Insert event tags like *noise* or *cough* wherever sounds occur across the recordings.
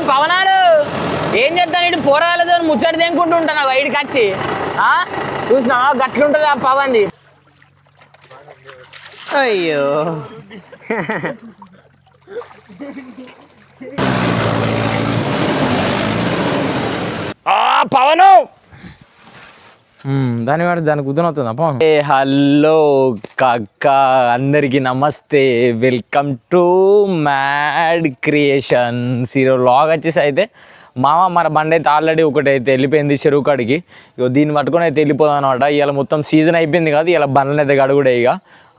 ఏం పవనాలు! ఏం చేస్తాను? ఇటు పోరాలతో ముచ్చట తెంకుంటూ ఉంటాను ఇడికి వచ్చి. ఆ? చూసినావా? గట్లుంటుంది ఆ పవన్ది అయ్యో. ఆ పవను! దాని వాడు దానికి ఉదనవుతుంది అప్ప హలో కక్క అందరికి నమస్తే. వెల్కమ్ టు మ్యాడ్ క్రియేషన్స్ ఈరోజు లాగ్ వచ్చేసి అయితే మామ మన బండి అయితే ఆల్రెడీ ఒకటి అయితే వెళ్ళిపోయింది చెరువు కాడికి. ఇక దీన్ని పట్టుకొని అయితే వెళ్ళిపోదాం అనమాట ఇలా మొత్తం సీజన్ అయిపోయింది కదా ఇలా బండ్లను అయితే గడుగుడే ఇక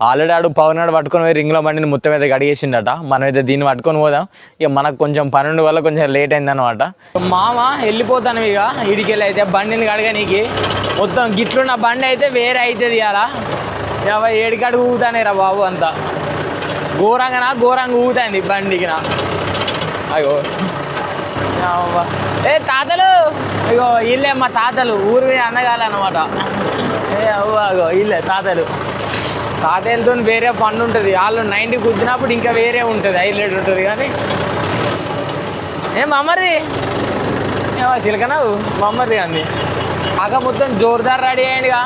ఆల్రెడీ ఆడు పవన్ నాడు పట్టుకొని పోయి రింగ్లో బండిని మొత్తం అయితే గడిగేసిండట. మనం అయితే దీన్ని పట్టుకొని పోదాం. ఇక మనకు కొంచెం పన్నెండు వల్ల కొంచెం లేట్ అయింది అనమాట మామ వెళ్ళిపోతాను ఇక ఇడికెళ్ళి అయితే బండిని కడగనీకి. మొత్తం గిట్లున్న బండి అయితే వేరే అవుతుంది ఇలా ఇక ఏడికాడు ఊగుతానే రా బాబు అంతా. ఘోరంగా ఘోరంగా ఊగుతాయింది బండికి నా అయ్యో. ఏ తాతలు? ఇగో ఇల్లే మా తాతలు. ఊరు అన్నగాలి అన్నగాలన్నమాట ఏ అవ్వ అగో ఇల్లే తాతలు. తాతయ్యలతో వేరే పన్ను ఉంటుంది. వాళ్ళు నైన్టీ గుద్దినప్పుడు ఇంకా వేరే ఉంటుంది. హైలైట్ ఉంటుంది కానీ. ఏం మమ్మరిది ఏమో చిలకనావు మమ్మరిది అంది. కాక మొత్తం జోర్దార్ రెడీ అయ్యండిగా.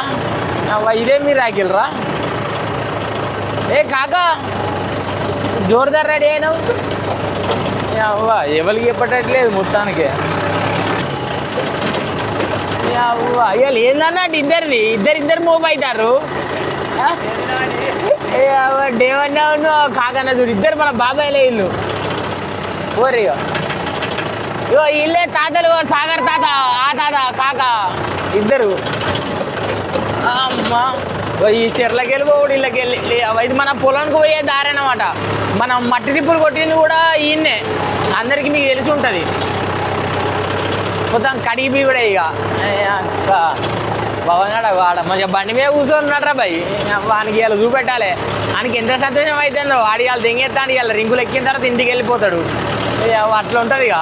అవ్వ ఇదే మీరు రాకిల్రా ఏ కాక? జోర్దార్ రెడీ అయినావు? అవ్వా ఎవరికి చెప్పటట్లేదు మొత్తానికి. అవ్వ ఏందన్నా ఏందన్నట్టు ఇద్దరిది ఇద్దరు ఇద్దరు మూవ్ అవుతారు. ఆ? డేవన్నా కాకన్న చూడు ఇద్దరు మన బాబాయ్లే ఇల్లు. ఓరి ఇగో. ఇల్లే తాతలు సాగర్ తాత ఆ తాత కాక ఇద్దరు. అమ్మా. ఈ చెర్లకి వెళ్ళిపోడు ఇళ్ళకి వెళ్ళి ఇది మన పొలానికి పోయే దారి అనమాట మనం మట్టి తిప్పులు కొట్టింది కూడా ఈయన్నే. అందరికీ మీకు తెలిసి ఉంటుంది. మొత్తం కడిగి కూడా ఇక బాగున్నాడు వాడ మంచిగా బండి మీద కూర్చొని రా భయ్ వానికి ఇలా చూపెట్టాలి. వానికి ఎంత సంతోషం అవుతుందో వాడి వాళ్ళు దెంగెత్తాడు ఇలా రింగులు ఎక్కిన తర్వాత ఇంటికి వెళ్ళిపోతాడు. అట్లా ఉంటుంది ఇక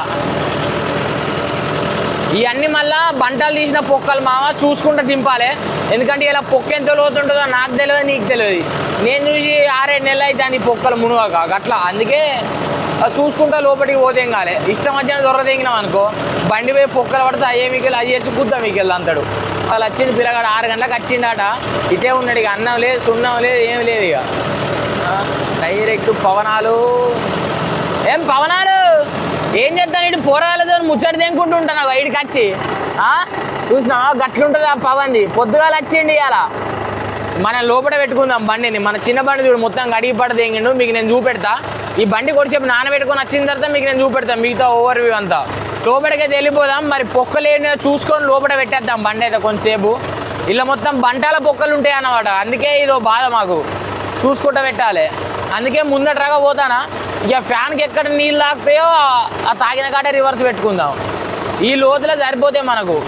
ఇవన్నీ మళ్ళా బంటలు తీసిన పొక్కలు మామ చూసుకుంటూ దింపాలి. ఎందుకంటే ఇలా పొక్క ఎంత లోతుంటుందో నాకు తెలియదు నీకు తెలియదు. నేను చూసి ఆరేడు నెలలు అయితే అని పొక్కలు మునుగాక అట్లా అందుకే అది చూసుకుంటా లోపలికి పోతేం కాలే. ఇష్టం వచ్చిన దొర తెంగినాం అనుకో బండి పోయి పొక్కలు పడితే అయ్యే మిగిలి అయ్యే వచ్చి మిగిలి మీకు అంటాడు. వాళ్ళు వచ్చింది పిల్లగాడు ఆరు గంటలకు వచ్చిండట. ఇదే ఉన్నాడు ఇక అన్నం లేదు సున్నం లేదు ఏం లేదు ఇక. డైరెక్ట్ పవనాలు. ఏం పవనా? ఏం చేస్తాను? ఇటు పోరాలతో ముచ్చట తెంకుంటూ ఉంటాను ఇడికి వచ్చి. చూసినా గట్లుంటుంది ఆ పవన్ది. పొద్దుగాల వచ్చిండి ఇవాళ మనం లోపల పెట్టుకుందాం బండిని. మన చిన్న బండి చూడు మొత్తం గడిగి పడ తెంగిండు. మీకు నేను చూపెడతా. ఈ బండి కొడిసేపు నానబెట్టుకొని వచ్చిన తర్వాత మీకు నేను చూపెడతాను మిగతా ఓవర్ వ్యూ అంతా. లోపలికైతే వెళ్ళిపోదాం. మరి పొక్కలేని చూసుకొని లోపల పెట్టేద్దాం బండి అయితే కొంతసేపు. ఇలా మొత్తం బంటాల పొక్కలు ఉంటాయి అన్నమాట. అందుకే ఇదో బాధ మాకు. చూసుకుంటూ పెట్టాలి. అందుకే ముందటరాగా పోతానా ఇక ఫ్యాన్కి ఎక్కడ నీళ్ళు తాగుతాయో ఆ- తాగిన కాటే రివర్స్ పెట్టుకుందాం. ఈ లోతులో సరిపోతాయి మనకు.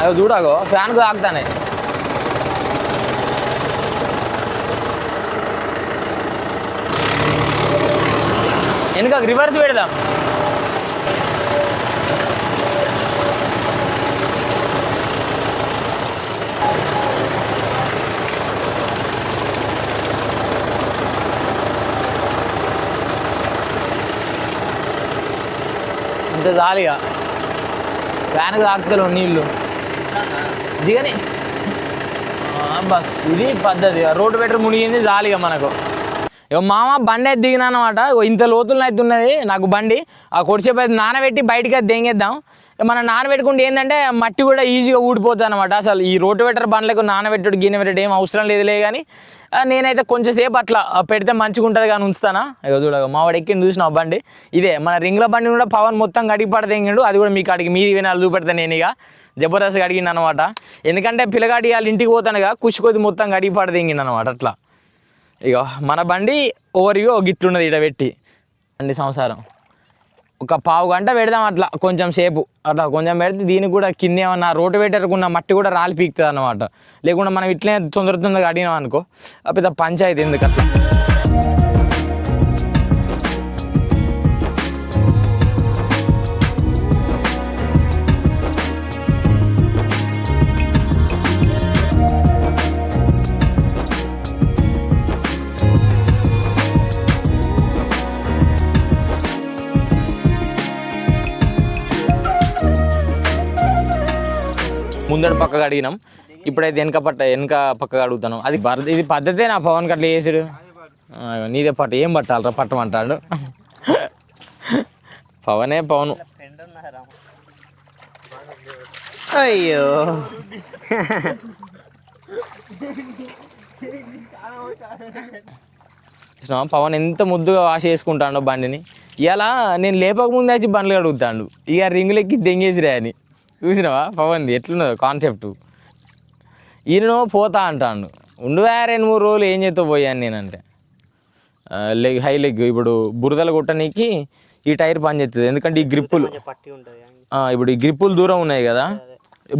అవి చూడగో ఫ్యాన్కు తాకుతానే వెనుక రివర్స్ పెడదాం. పెద్ద జాలిగా. ఫ్యాన్కి తాకుతలేవు నీళ్ళు దిగని. బస్ ఇది పద్ధతి. రోడ్డు బెటర్ మునిగింది జాలిగా మనకు. మామ బండి అయితే దిగినా అనమాట ఇంత లోతుల్లో అయితే ఉన్నది నాకు బండి. ఆ కొడిసేపు అయితే నానబెట్టి బయటికి అయితే దెంగేద్దాం. మన మనం నానబెట్టుకుంటే ఏంటంటే మట్టి కూడా ఈజీగా ఊడిపోతుంది అనమాట అసలు ఈ రోడ్డు బండ్లకు నానబెట్టుడు గిన్నె పెట్టడం ఏం అవసరం లేదులే కానీ నేనైతే కొంచెం సేపు అట్లా పెడితే మంచిగా ఉంటుంది కానీ ఉంచుతానా? ఇక చూడ మావాడు ఎక్కింది చూసిన బండి? ఇదే మన రింగ్ల బండి కూడా పవన్ మొత్తం గడిగి పడదెంగిండు అది కూడా మీకు అడిగి మీది వినాలి చూపెడతాను నేను ఇక జబర్దస్త్ అడిగిండు అనమాట ఎందుకంటే పిల్లగాడి వాళ్ళ ఇంటికి పోతానుగా కుషి కొద్ది మొత్తం గడిగి పడదెంగిండు అనమాట అట్లా. ఇక మన బండి ఓవరిగో గిట్లున్నది ఇట పెట్టి. అండి సంసారం. ఒక పావు గంట పెడదాం అట్లా కొంచెం సేపు. అట్లా కొంచెం పెడితే దీనికి కూడా కింద ఏమన్నా రోడ్డు పెట్టరుకున్న మట్టి కూడా రాలి పీకుతుంది అనమాట లేకుండా మనం ఇట్లనే తొందర తొందరగా అడిగినాం అనుకో పెద్ద పంచాయతీ ఎందుకు అట్లా ముందడి పక్కగా అడిగినాం. ఇప్పుడైతే వెనక పట్ట వెనక పక్కగా అడుగుతాను అది ఇది పద్ధతే నా పవన్ కట్ల చేసాడు. నీదే పట్ట. ఏం పట్టాలరా పట్టమంటాడు పవనే పవను. అయ్యో? పవన్ ఎంత ముద్దుగా వాష్ చేసుకుంటాడో బండిని. ఇలా నేను లేపకముందే వచ్చి బండ్లు అడుగుతాడు ఇక రింగులు ఎక్కి దెంగేసిరా అని. చూసినావా? పవన్ది ఎట్లున్నదో కాన్సెప్ట్ ఈయన పోతా అంటాడు. ఉండువా రెండు మూడు రోజులు ఏం చేస్తావు పోయాను నేనంటే. లెగ్ హై లెగ్ ఇప్పుడు బురదలు కొట్టనీకి ఈ టైర్ పని చేస్తుంది ఎందుకంటే ఈ గ్రిప్పులు ఇప్పుడు ఈ గ్రిప్పులు దూరం ఉన్నాయి కదా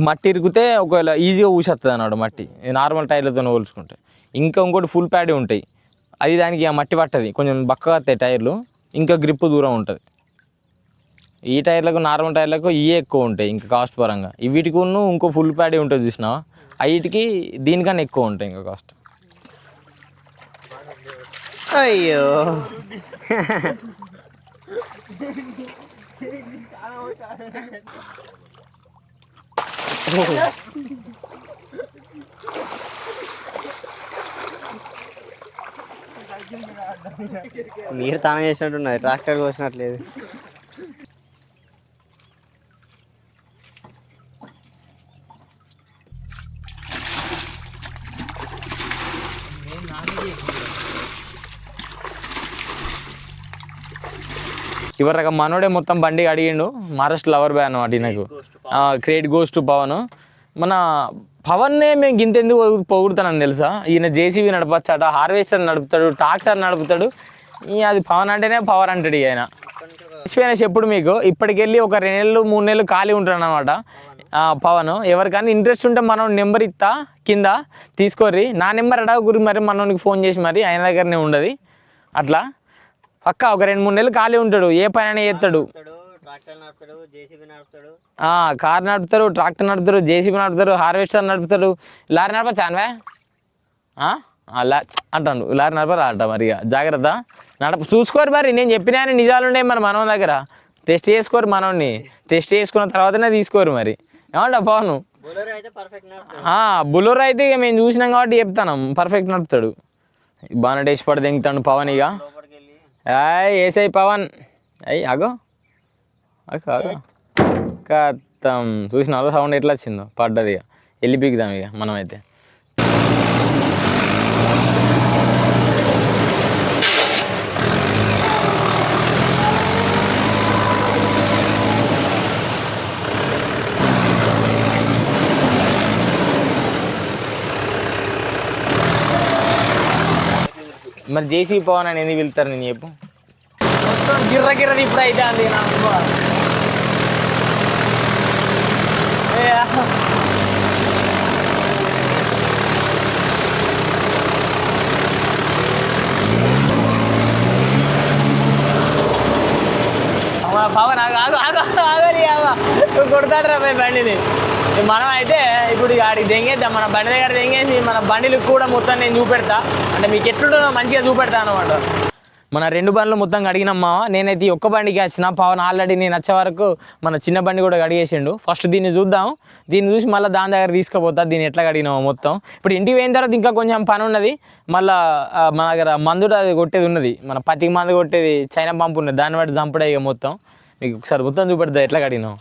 మట్టి ఇరికితే ఒకవేళ ఈజీగా ఊసేస్తుంది అన్నాడు మట్టి. నార్మల్ టైర్లతో పోల్చుకుంటే. ఇంకా ఇంకోటి ఫుల్ ప్యాడ్ ఉంటాయి. అది దానికి ఆ మట్టి పట్టది. కొంచెం బక్కగా వస్తాయి టైర్లు. ఇంకా గ్రిప్ దూరం ఉంటుంది. ఈ టైర్లకు నార్మల్ టైర్లకు ఇవే ఎక్కువ ఉంటాయి ఇంకా కాస్ట్ పరంగా. వీటికి ఉన్న ఇంకో ఫుల్ ప్యాడీ ఉంటుంది చూసినా వీటికి దీనికన్నా ఎక్కువ ఉంటాయి ఇంకా కాస్ట్ అయ్యో. మీరు తానం చేసినట్టున్నది ట్రాక్టర్ కోసినట్లేదు. ఇవరక మనోడే మొత్తం బండి అడిగిండు మహారాష్ట్ర లవర్ బాయ్ అనమాట నాకు క్రియేట్ గోస్ టు పవన్ మన పవన్నే మేము గింత ఎందుకు పొగు- పొగుడుతానని తెలుసా? ఈయన జేసీబీ నడపచ్చాట హార్వెస్టర్ నడుపుతాడు ట్రాక్టర్ నడుపుతాడు. అది పవన్ అంటేనే పవర్ అంటాడు ఆయన. మర్చిపోయిన చెప్పుడు మీకు? ఇప్పటికెళ్ళి ఒక రెండు నెలలు మూడు నెలలు ఖాళీ ఉంటాడు అనమాట పవన్ ఎవరికైనా ఇంట్రెస్ట్ ఉంటే మనం నెంబర్ ఇస్తా కింద తీసుకోర్రి. నా నెంబర్ అడగ గురి మరి మనోనికి ఫోన్ చేసి మరి ఆయన దగ్గరనే ఉండదు. అట్లా? పక్క ఒక రెండు మూడు నెలలు ఖాళీ ఉంటాడు. ఏ పనైనా చేస్తాడు. నడుపుతాడు నడుపుతాడు కార్ నడుపుతారు ట్రాక్టర్ నడుపుతారు జేసీబీ నడుపుతారు హార్వెస్టర్ నడుపుతారు లారీ నడపచ్చా అన్వే? లా అంటాడు. లారీ నడపరా అంట మరి జాగ్రత్త. నడప చూసుకోరు మరి. నేను చెప్పినా నిజాలు ఉన్నాయి మరి మనం దగ్గర. టెస్ట్ చేసుకోరు మనోని టెస్ట్ చేసుకున్న తర్వాతనే తీసుకోరు మరి. ఏమంటా పవను బులర్ అయితే నడుపుతాడు. ఇక మేము చూసినాం కాబట్టి చెప్తాను. పర్ఫెక్ట్ నడుపుతాడు. బాగా టేస్ట్ పడి దింగుతాడు పవన్ ఇక. హాయ్ ఏసై పవన్. అయ్యి అగో అగో కత్తం. చూసిన సౌండ్ ఎట్లా వచ్చిందో? పడ్డది ఇక. వెళ్ళి పీకుదాం ఇక మనమైతే. మరి జేసీ పవన్ అని ఎందుకు వెళ్తారు నేను చెప్పు మొత్తం గిర్ర గిర్ర ఇప్పుడు అయితే అంది నాకు అమ్మ. ఏ, మన పవన్ ఆగు ఆగు ఆగు ఆగని నువ్వు కొడతాడు రా బండిని మనం అయితే ఇప్పుడు ఆడికి దెంగేద్దాం మన బండి దగ్గర దెంగేసి మన బండిలు కూడా మొత్తం నేను చూపెడతా. అంటే మీకు ఎట్లుంటుందో మంచిగా చూపెడతా అనమాట మన రెండు బండ్లు మొత్తం కడిగినమ్మా నేనైతే ఈ ఒక్క బండికి వచ్చిన పవన్ ఆల్రెడీ నేను వచ్చే వరకు మన చిన్న బండి కూడా కడిగేసిండు. ఫస్ట్ దీన్ని చూద్దాం. దీన్ని చూసి మళ్ళీ దాని దగ్గర తీసుకుపోతా. దీన్ని ఎట్లా కడిగినామో మొత్తం. ఇప్పుడు ఇంటికి పోయిన తర్వాత ఇంకా కొంచెం పని ఉన్నది. మళ్ళీ మన దగ్గర మందుడు అది కొట్టేది ఉన్నది. మన పత్తికి మందు కొట్టేది చైనా పంపు ఉన్నది. దాన్ని బట్టి చంపడే ఇక మొత్తం. మీకు ఒకసారి మొత్తం చూపెడతా ఎట్లా కడిగినాం.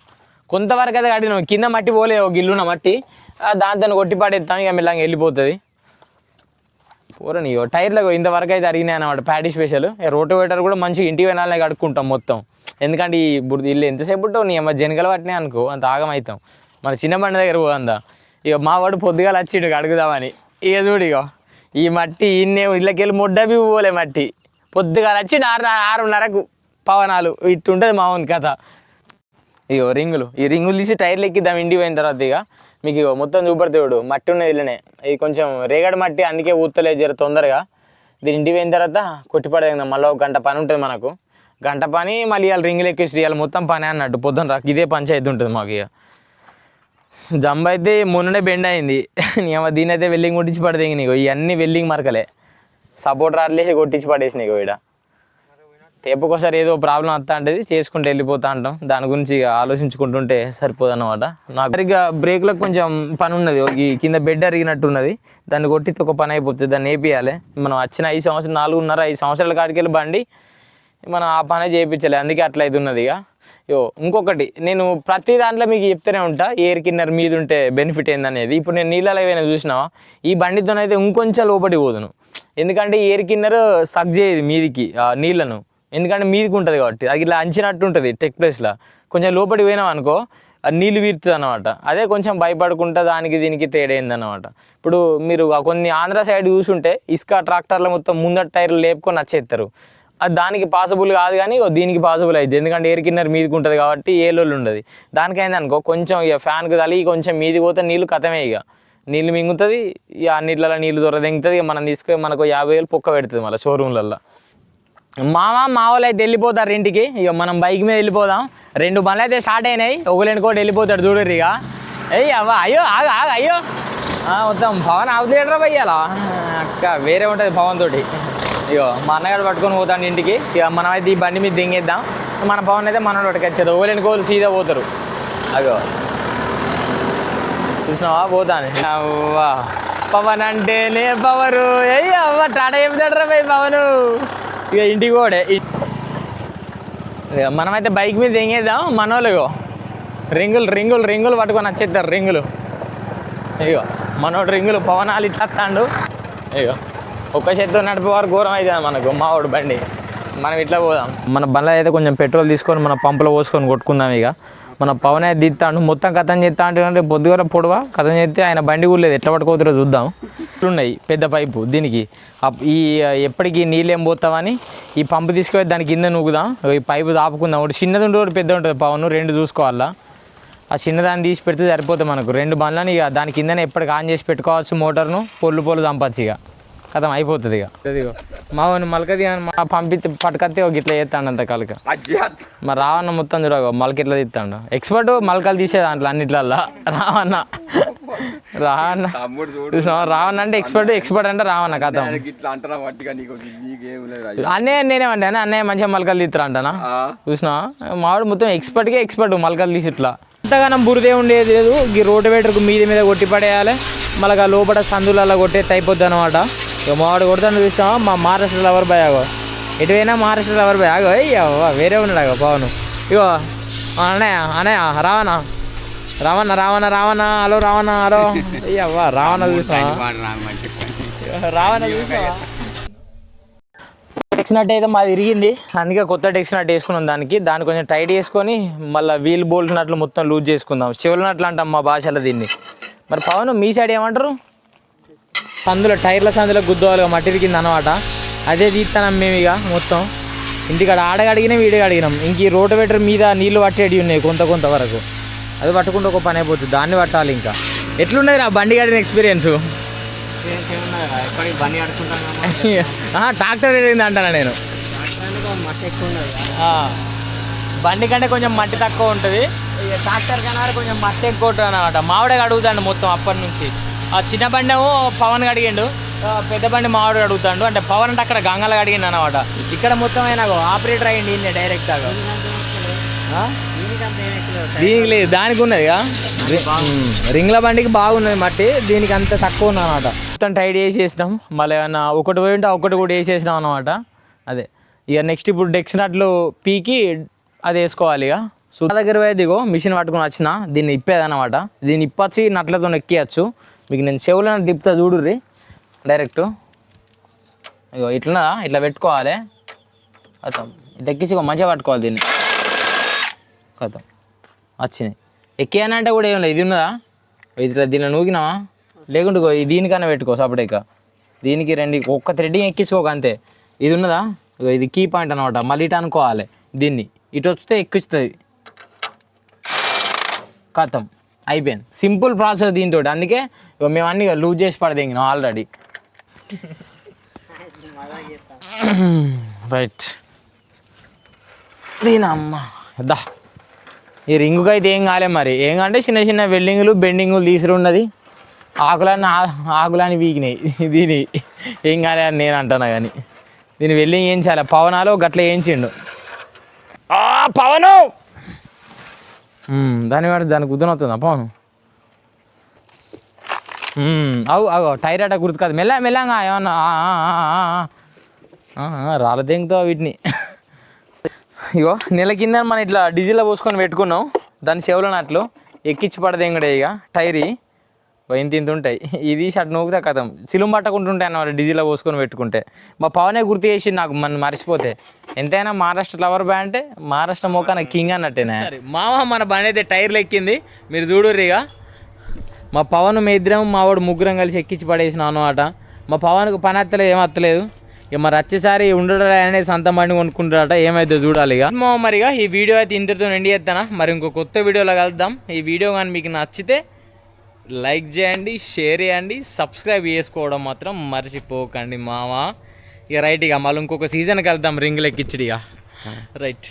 కొంతవరకు అయితే కడిగినాం కింద మట్టి పోలే ఒక ఇల్లున్న మట్టి. దాంతో కొట్టి పడేస్తాను ఇక మెల్లంగా వెళ్ళిపోతుంది. పూరని టైర్లకు ఇంతవరకు అయితే అరిగినాయి అనమాట ప్యాడీ స్పెషల్. రోటోవేటర్ కూడా మంచిగా ఇంటి వెళ్ళాలనే కడుక్కుంటాం మొత్తం. ఎందుకంటే ఈ బురద ఇల్లు ఎంతసేపు ఉంటావు నీ అమ్మ జనగలు పట్టినాయి అనుకో అంత ఆగమవుతాం మన చిన్న బండి దగ్గర పోదా ఇక మా వాడు పొద్దుగా వచ్చిండు అడుగుదామని. ఇక చూడు ఇక ఈ మట్టి ఇన్నే ఇళ్ళకెళ్ళి ముడ్డబి పోలే మట్టి. పొద్దుగా వచ్చి ఆరు ఆరున్నరకు పవనాలు. ఇట్టుంటుంది మా ఉంది కథ. ఇగో రింగులు. ఈ రింగులు తీసి టైర్లు ఎక్కిద్దాం ఇండిపోయిన పోయిన తర్వాత ఇక మీకు ఇగో మొత్తం చూపడతాడు మట్టి ఉన్నది ఇల్లనే. ఇది కొంచెం రేగడి మట్టి అందుకే ఊతలేదు జర తొందరగా. దీని ఇండిపోయిన పోయిన తర్వాత కొట్టిపడేదాం మళ్ళీ ఒక గంట పని ఉంటుంది మనకు. గంట పని మళ్ళీ ఇవాళ రింగులు ఎక్కిసి ఇవాళ మొత్తం పని అన్నట్టు. పొద్దున రాకు ఇదే పంచాయతీ ఉంటుంది మాకు ఇక జంబ అయితే మొన్ననే బెండ్ అయింది. *laughs* నేను దీని అయితే వెల్లింగ్ కొట్టించి పడితే నీకు. ఇవన్నీ వెల్లింగ్ మరకలే. సపోర్ట్ రాట్లేసి కొట్టించి పడేసి నీకు ఈడ. ఎప్పుకోసారి ఏదో ప్రాబ్లం వస్తా ఉంటుంది చేసుకుంటూ వెళ్ళిపోతా అంటాం. దాని గురించి ఇక ఆలోచించుకుంటుంటే సరిపోదు అనమాట నాకు సరిగ్గా బ్రేక్లకు కొంచెం పని ఉన్నది ఈ కింద బెడ్ అరిగినట్టు ఉన్నది దాన్ని కొట్టితే ఒక పని అయిపోతుంది దాన్ని వేపియాలి మనం వచ్చిన ఐదు సంవత్సరం నాలుగున్నర ఐదు సంవత్సరాల కాడికి వెళ్ళి బండి మనం ఆ పని చేయించలే అందుకే అట్లా ఉన్నది ఇక. యో ఇంకొకటి నేను ప్రతి దాంట్లో మీకు చెప్తూనే ఉంటా. ఎయిర్ కిన్నర్ మీద ఉంటే బెనిఫిట్ ఏందనేది. ఇప్పుడు నేను నీళ్ళలో ఏమైనా చూసినావా? ఈ బండితోనైతే ఇంకొంచెం లోపలికి పోదును. ఎందుకంటే ఎయిర్ కిన్నర్ సగ్ చేయదు మీదికి నీళ్ళను. ఎందుకంటే మీదికి ఉంటుంది కాబట్టి. అది ఇట్లా అంచినట్టు ఉంటుంది టెక్ ప్లేస్లో కొంచెం లోపలికి పోయినాం అనుకో అది నీళ్ళు వీరుతుంది అనమాట అదే కొంచెం భయపడుకుంటా దానికి దీనికి తేడా అనమాట ఇప్పుడు మీరు కొన్ని ఆంధ్ర సైడ్ చూసుంటే ఇసుక ట్రాక్టర్ల మొత్తం ముందర టైర్లు లేపుకొని వచ్చేస్తారు అది దానికి పాసిబుల్ కాదు కానీ దీనికి పాసిబుల్ అయింది ఎందుకంటే ఎయిర్ కిన్నర్ మీదకి ఉంటుంది కాబట్టి ఏ లోళ్ళు ఉండదు. దానికైంది అనుకో కొంచెం ఇక ఫ్యాన్కి తలిగి కొంచెం మీది పోతే నీళ్ళు కథమే ఇక నీళ్ళు మింగుతుంది ఇక ఆ నీళ్ళలో నీళ్ళు దొరదెంగుతుంది ఇక మనం తీసుకొని మనకు యాభై వేలు పొక్క పెడుతుంది మళ్ళీ షోరూమ్లల్లో మామ మా అయితే వెళ్ళిపోతారు ఇంటికి. ఇక మనం బైక్ మీద వెళ్ళిపోదాం. రెండు బండ్లు అయితే స్టార్ట్ అయినాయి. ఒకలేని కూడా వెళ్ళిపోతాడు చూడరు ఇక ఏయ్ అవ్వ అయ్యో ఆగ ఆగ అయ్యో. వద్దాం మొత్తం పవన్ అవుతాడరా భయ్యాలా అక్క వేరే ఉంటుంది పవన్ తోటి. ఇగో మా అన్నగారు పట్టుకొని పోతాడు ఇంటికి. ఇక మనం అయితే ఈ బండి మీద దింగేద్దాం. మన పవన్ అయితే మన పట్టుకొచ్చేది వచ్చారు ఒకలేని సీదా పోతారు. అగో. చూసినావా? పోతాను అవ్వా. పవన్ అంటేనే పవరు. అయ్యి అవ్వ టాటా చెప్తాడరా పోయి పవను. ఇక ఇంటికి కూడా మనమైతే బైక్ మీద ఎంగేద్దాం మనోళ్ళు ఇగో రింగులు రింగులు రింగులు పట్టుకొని వచ్చేస్తారు రింగులు. ఇగో మనోడు రింగులు పవనాలు ఇచ్చేస్తాడు. ఇగో ఒక్క చేత్తో నడిపే వారు ఘోరం అవుతుంది మనకు మావాడు బండి. మనం ఇట్లా పోదాం. మన బండ్లో అయితే కొంచెం పెట్రోల్ తీసుకొని మన పంపులో పోసుకొని కొట్టుకుందాం ఇక. మన పవన్ అయితే దిస్తాడు మొత్తం కథం చేస్తా అంటే పొద్దుగల పొడవ? కథం చేస్తే ఆయన బండి కూడా లేదు. ఎట్లా పట్టుకోతురో చూద్దాం. ఉన్నాయి పెద్ద పైపు దీనికి. అప్- ఈ ఎప్పటికీ నీళ్ళు ఏం పోతామని ఈ పంపు తీసుకుపోయి దాని కింద నూగుదాం. ఈ పైపు దాపుకుందాం. ఒకటి చిన్నది ఉంటుంది ఒకటి పెద్ద ఉంటుంది పవన్ రెండు చూసుకోవాలా? ఆ చిన్నదాన్ని తీసి పెడితే సరిపోతుంది మనకు. రెండు బండ్లని ఇక దాని కిందనే ఎప్పటికి ఆన్ చేసి పెట్టుకోవచ్చు మోటార్ను. పొల్లు పొల్లు చంపచ్చు ఇక. కథం అయిపోతుంది ఇక. ఇదిగో మా వాడిని మలకది మా పంపితే పట్టుకత్తే ఒక ఇట్లా చేస్తాడు అంత కలక మరి రావన్న మొత్తం చూడగో మలక ఇట్లా తీస్తాడు ఎక్స్పర్ట్ మలకలు తీసే దాంట్లో అన్నిట్లల్లా. రావన్న. రావన్న. తమ్ముడు చూడు. చూసావా రావన్న అంటే ఎక్స్పర్ట్ ఎక్స్పర్ట్ అంటే రావన్న కథం. ఆయనకి ఇట్లా అంటారా పట్టిగా నీకు? నీకేం లేదు రాజు. అన్నయ్య నేనేమంటాను అన్నయ్య మంచిగా మలకలు తీస్తారా అంటానా చూసినా? మావాడు మొత్తం ఎక్స్పర్ట్గా ఎక్స్పర్ట్ మలకలు తీసి ఇట్లా. అంతగానం బురదే ఉండేది లేదు. ఈ రోటివేటర్కు మీద మీద కొట్టి పడేయాలి. మళ్ళీ ఆ లోపల సందులలో కొట్టేది అయిపోద్ది అనమాట మావాడు కొడతాను చూస్తాం మా మహారాష్ట్ర లవర్ బాయ్ ఆగో. ఎటువైనా మహారాష్ట్ర లవర్ బాయ్ ఆగో. అయ్యో వేరే ఉన్నాడు ఆగో పవన్. ఇగో అన్నయ్య అన్నయ్య Ravana. Ravana Ravana Ravana hello Ravana hello. అయ్యవ్వ Ravana చూసా రావణ చూసా టెక్స్ నట్ అయితే మాది ఇరిగింది. అందుకే కొత్త టెక్స్ నట్ వేసుకున్నాం దానికి. దాన్ని కొంచెం టైట్ చేసుకొని మళ్ళీ వీల్ బోల్ట్ నట్లు మొత్తం లూజ్ చేసుకుందాం. చెవుల నట్లు అంటాం మా భాషలో దీన్ని. మరి పవన్ మీ సైడ్ ఏమంటారు? సందులో టైర్ల సందులో గుద్దవాలుగా మట్టి కింద అనమాట అదే తీస్తాం మేము ఇక మొత్తం. ఇంటికాడ ఆడగడిగినాం వీడిగా అడిగినాం ఇంక ఈ రోటోవేటర్ మీద నీళ్ళు పట్టేటి ఉన్నాయి కొంత కొంత వరకు. అది పట్టుకుంటే ఒక పని అయిపోతుంది దాన్ని పట్టాలి ఇంకా. ఎట్లున్నది నా బండి గడిన ఎక్స్పీరియన్స్ ట్రాక్టర్ ఎదిగింది అంటాను నేను? బండి కంటే కొంచెం మట్టి తక్కువ ఉంటుంది. ట్రాక్టర్ కన్నా కొంచెం మట్టి ఎక్కువ ఉంటుంది అనమాట మావిడే అడుగుతాను మొత్తం అప్పటి నుంచి. ఆ చిన్న బండి ఏమో పవన్ అడిగిండు పెద్ద బండి మావిడ అడుగుతాడు. అంటే పవన్ అంటే అక్కడ గంగలు అడిగిండు అనమాట ఇక్కడ మొత్తం అయినా ఆపరేటర్ అయ్యింది ఈయన డైరెక్ట్గా దీనికి లేదు దానికి ఉన్నది రింగ్ల బండికి బాగున్నది మట్టి దీనికి అంత తక్కువ ఉంది అనమాట మొత్తం టైట్ వేసేసినాం మళ్ళీ ఏమన్నా ఒకటి పోయి ఉంటే ఒకటి కూడా వేసేసినాం అనమాట అదే. ఇక నెక్స్ట్ ఇప్పుడు డెక్స్ నట్లు పీకి అది వేసుకోవాలి ఇక. సో దగ్గర పోయి దిగో మిషన్ పట్టుకుని వచ్చిన. దీన్ని ఇప్పేదన్నమాట దీన్ని ఇప్పచ్చి నట్లతో ఎక్కియచ్చు. మీకు నేను చెవులను తిప్పుతా చూడుర్రి డైరెక్ట్. ఇగో ఇట్లా ఇట్లా పెట్టుకోవాలి. కథం. ఇట్లా ఎక్కించి మంచిగా పట్టుకోవాలి దీన్ని. కథం. వచ్చినాయి. అంటే కూడా ఏం లేదు. ఇది ఉన్నదా? ఇట్లా దీనిలో నూగినావా లేకుంటే ఇగో ఈ దీనికన్నా పెట్టుకో ఇక దీనికి రెండు ఒక్క థ్రెడ్డింగ్ ఎక్కించుకోక అంతే. ఇది ఉన్నదా? ఇగో ఇది కీ పాయింట్ అనమాట మళ్ళీ ఇటు అనుకోవాలి. దీన్ని. ఇటు వస్తే ఎక్కిస్తుంది కథం. అయిపోయింది. సింపుల్ ప్రాసెస్ దీంతో అందుకే మేము అన్ని లూజ్ చేసి పడదెంగినాం ఆల్రెడీ రైట్ దీనమ్మ. దా. ఈ రింగుకి అయితే ఏం కాలే మరి. ఏం అంటే చిన్న చిన్న వెల్డింగులు బెండింగులు తీసుడు ఉన్నది. ఆకులన్నీ ఆకులని వీగినాయి. *laughs* దీని ఏం కాలే అని నేను అంటున్నా కానీ దీన్ని వెళ్ళి వేయించాలి పవనాలు గట్ల వేయించిండు పవను! దాని వాడు దానికి గుద్దనవుతుందా పోను ఉమ్, అవు అవు టైర్ అట గుర్తు కాదు. మెల్ల మెల్లంగా ఏమన్నా ఆ, రాళ్ళ దెంగుతావు వీటిని? ఇగో నెల కింద మనం ఇట్లా డీజిల్లో పోసుకొని పెట్టుకున్నాం. దాని చెవులో నట్లు. ఎక్కించి కూడా ఇక టైరీ ఇంత ఇంత ఉంటాయి. ఇది షర్ట్ నూకుతా కథం. సిలుం పట్టకుంటుంటాయి అన్నమాట డీజిల్లో పోసుకొని పెట్టుకుంటే. మా పవనే గుర్తు చేసి నాకు మన మర్చిపోతే. ఎంతైనా మహారాష్ట్ర లవర్ బ్యాండ్ అంటే మహారాష్ట్ర మోకాన కింగ్ అన్నట్టేనే. మామ మన బండి అయితే టైర్లు ఎక్కింది. మీరు చూడుర్రి ఇక. మా పవన్ మీ ఇద్దరం మా వాడు ముగ్గురం కలిసి ఎక్కించి పడేసిన అనమాట మా పవన్కు పని అత్తలేదు ఏం అత్తలేదు. ఇక మరి వచ్చేసారి ఉండడం అనేది సొంత బండి కొనుక్కుంటాడట ఏమైతే చూడాలి ఇక. మరిగా ఈ వీడియో అయితే ఇంతటితో ఎండి చేస్తానా? మరి ఇంకో కొత్త వీడియోలో కలుద్దాం. ఈ వీడియో కానీ మీకు నచ్చితే లైక్ చేయండి షేర్ చేయండి సబ్స్క్రైబ్ చేసుకోవడం మాత్రం మర్చిపోకండి మామ ఇక రైట్ ఇక మళ్ళీ ఇంకొక సీజన్ కలుద్దాం రింగ్ ఇక. *laughs* రైట్